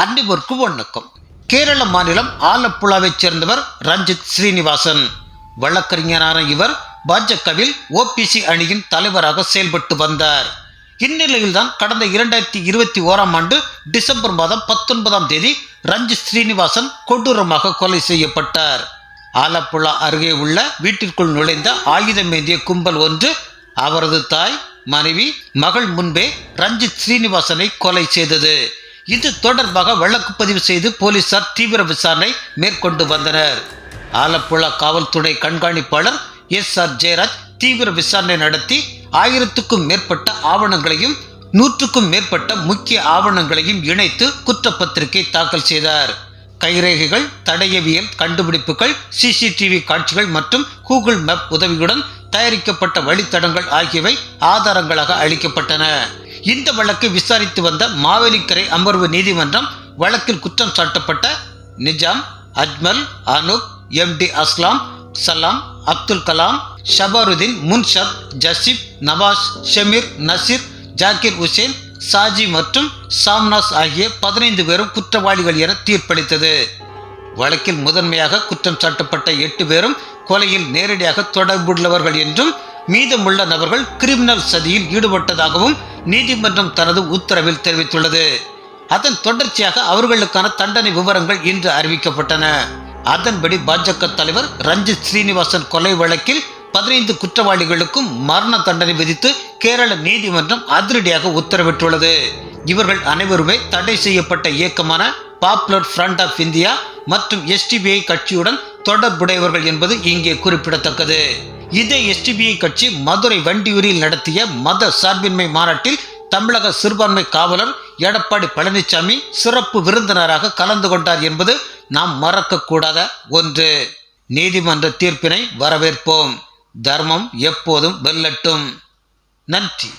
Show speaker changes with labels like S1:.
S1: அன்னிவருக்கு வணக்கம் கேரள மாநிலம் ஆலப்புழாவைச் சேர்ந்தவர் ரஞ்சித் ஸ்ரீனிவாசன். வழக்கறிஞரான இவர் பாஜகவில் ஓபிசி அணியின் தலைவராக செயல்பட்டு வந்தார். இந்நிலையில்தான் கடந்த இரண்டாயிரத்தி இருபத்தி ஓராம் ஆண்டு டிசம்பர் மாதம் பத்தொன்பதாம் தேதி ரஞ்சித் ஸ்ரீனிவாசன் கொடூரமாக கொலை செய்யப்பட்டார். ஆலப்புழா அருகே உள்ள வீட்டிற்குள் நுழைந்த ஆயுதமேந்திய கும்பல் ஒன்று அவரது தாய் மனைவி மகள் முன்பே ரஞ்சித் ஸ்ரீனிவாசனை கொலை செய்தது. இது தொடர்பாக வழக்கு பதிவு செய்து போலீசார் தீவிர விசாரணை மேற்கொண்டு வந்தனர். ஆலப்புழா காவல்துறை கண்காணிப்பாளர் எஸ் ஆர் ஜெயராஜ் தீவிர விசாரணை நடத்தி ஆயிரத்துக்கும் மேற்பட்ட ஆவணங்களையும் நூற்றுக்கும் மேற்பட்ட முக்கிய ஆவணங்களையும் இணைத்து குற்றப்பத்திரிகை தாக்கல் செய்தார். கைரேகைகள் தடயவியல் கண்டுபிடிப்புகள் சிசிடிவி காட்சிகள் மற்றும் கூகுள் மேப் உதவியுடன் தயாரிக்கப்பட்ட வழித்தடங்கள் ஆகியவை ஆதாரங்களாக அளிக்கப்பட்டன. இந்த வழக்கு விசாரித்து வந்த மாவேலிக்கரை அமர்வு நீதிமன்றம் வழக்கில் குற்றம் சாட்டப்பட்ட நிஜாம் அஜ்மல் அனுப் எம் டி அஸ்லாம் சலாம் அப்துல் கலாம் ஷபருதீன் முன்ஷத் ஜசிப் நவாஸ் ஷமீர் நசீர் ஜாகிர் ஹுசேன் சாஜி மற்றும் சாம்னாஸ் ஆகிய பதினைந்து பேரும் குற்றவாளிகள் என தீர்ப்பளித்தது. வழக்கில் முதன்மையாக குற்றம் சாட்டப்பட்ட எட்டு பேரும் கொலையில் நேரடியாக தொடர்புள்ளவர்கள் என்றும் மீதமுள்ள நபர்கள் கிரிமினல் சதியில் ஈடுபட்டதாகவும் நீதிமன்றம் தனது உத்தரவில் தெரிவித்துள்ளது. அதன் தொடர்ச்சியாக அவர்களுக்கான தண்டனை விவரங்கள் இன்று அறிவிக்கப்பட்டன. அதன்படி பாஜக தலைவர் ரஞ்சித் ஸ்ரீனிவாசன் கொலை வழக்கில் பதினைந்து குற்றவாளிகளுக்கும் மரண தண்டனை விதித்து கேரள நீதிமன்றம் அதிரடியாக உத்தரவிட்டுள்ளது. இவர்கள் அனைவருமே தடை செய்யப்பட்ட இயக்கமான பாப்புலர் ஃப்ரண்ட் ஆஃப் இந்தியா மற்றும் எஸ்டிபிஐ கட்சியுடன் தொடர்புடையவர்கள் என்பது இங்கே குறிப்பிடத்தக்கது. இதே எஸ்டிபிஐ கட்சி மதுரை வண்டியூரில் நடத்திய மத சார்பின்மை மாநாட்டில் தமிழக சிறுபான்மை காவலர் எடப்பாடி பழனிசாமி சிறப்பு விருந்தினராக கலந்து கொண்டார் என்பது நாம் மறக்கக்கூடாத ஒன்று. நீதிமன்ற தீர்ப்பினை வரவேற்போம். தர்மம் எப்போதும் வெல்லட்டும். நன்றி.